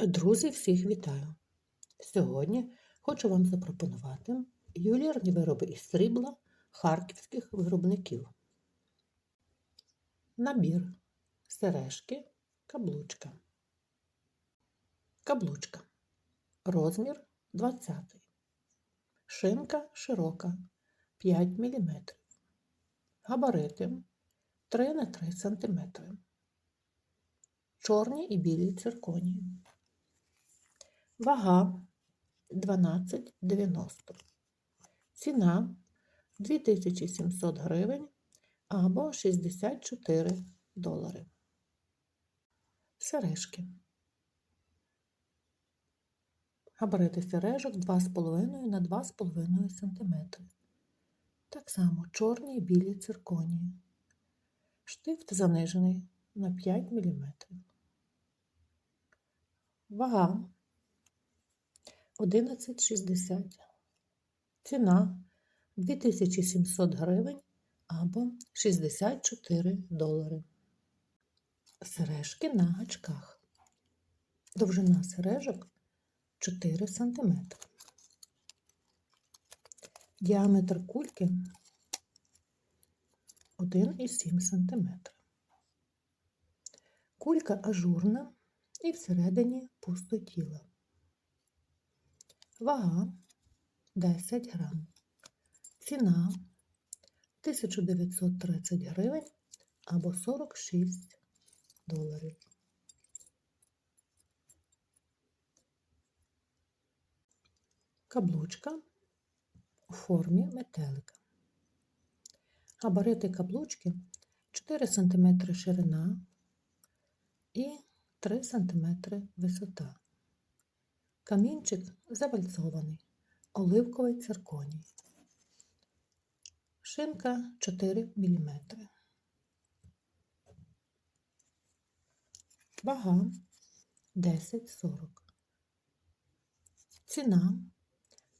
Друзі, всіх вітаю! Сьогодні хочу вам запропонувати ювелірні вироби із срібла харківських виробників. Набір сережки, каблучка. Каблучка. Розмір 20. Шинка широка 5 мм. Габарити 3 на 3 см. Чорні і білі цирконії. Вага 12,90. Ціна 2700 гривень або 64 долари. Сережки. Габарити сережок 2,5 на 2,5 см. Так само чорні і білі цирконії. Штифт занижений на 5 мм. Вага 11,60. Ціна 2700 гривень або 64 долари. Сережки на гачках. Довжина сережок 4 см. Діаметр кульки 1,7 см. Кулька ажурна і всередині пустотіла. Вага 10 грам. Ціна 1930 гривень або 46 доларів. Каблучка у формі метелика. Габарити каблучки 4 см ширина і 3 см висота. Камінчик завальцований, оливковий цирконій. Шинка 4 мм. Вага 10,40. Ціна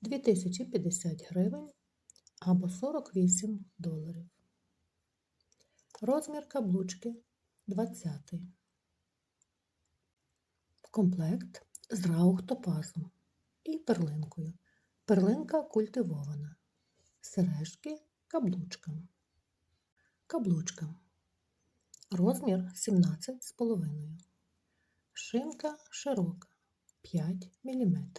2050 гривень або 48 доларів. Розмір каблучки 20. Комплект з раухтопазом і перлинкою. Перлинка культивована. Сережки каблучка. Каблучка. Розмір 17,5. Шинка широка 5 мм.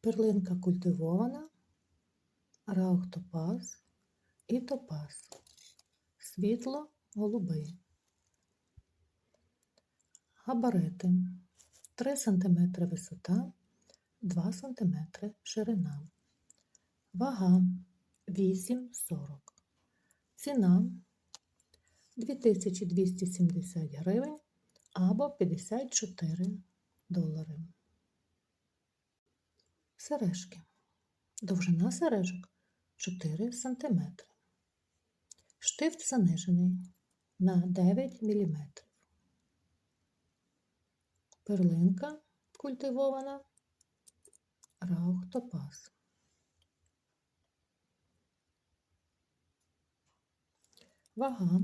Перлинка культивована, раухтопаз і топаз. Світло голубий. Габарити 3 см висота, 2 см ширина. Вага 8,40. Ціна 2270 гривень або 54 долари. Сережки. Довжина сережок 4 см. Штифт занижений на 9 мм. Перлинка культивована, раух топаз. Вага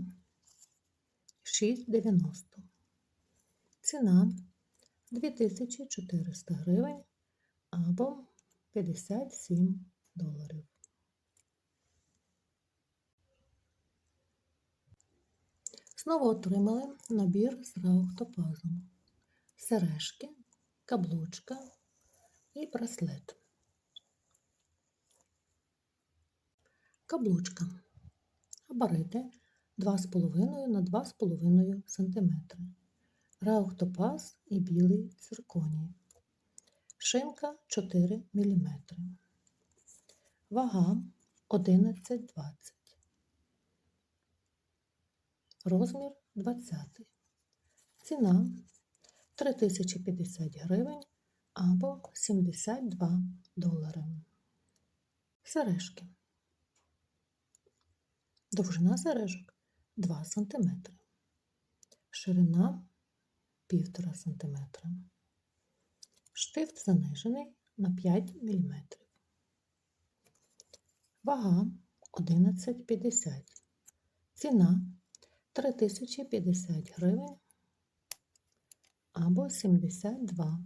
6,90. Ціна 2400 гривень або 57 доларів. Знову отримали набір з раухтопазом, сережки, каблучка і браслет. Каблучка. Габарити 2,5 на 2,5 см. Раухтопаз і білий цирконій. Шинка 4 мм. Вага 11,20. Розмір 20. Ціна 3050 гривень або 72 долари. Сережки. Довжина сережок 2 см. Ширина 1,5 см. Штифт занижений на 5 мм. Вага 11,50. Ціна 3050 гривень або 72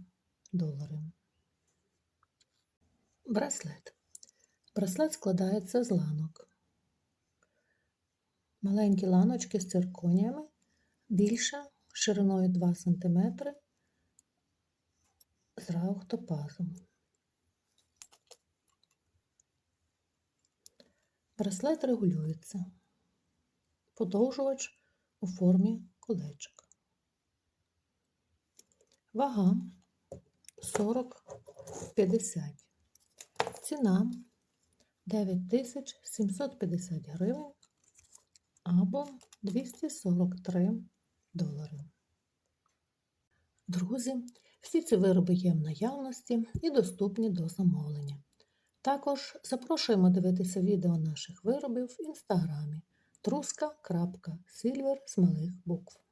долари. Браслет. Браслет складається з ланок. Маленькі ланочки з цирконіями, більша шириною 2 см з раухтопазом. Браслет регулюється. Подовжувач у формі колечка. Вага 40-50. Ціна 9750 гривень або 243 долари. Друзі, всі ці вироби є в наявності і доступні до замовлення. Також запрошуємо дивитися відео наших виробів в інстаграмі truska.silver з малих букв.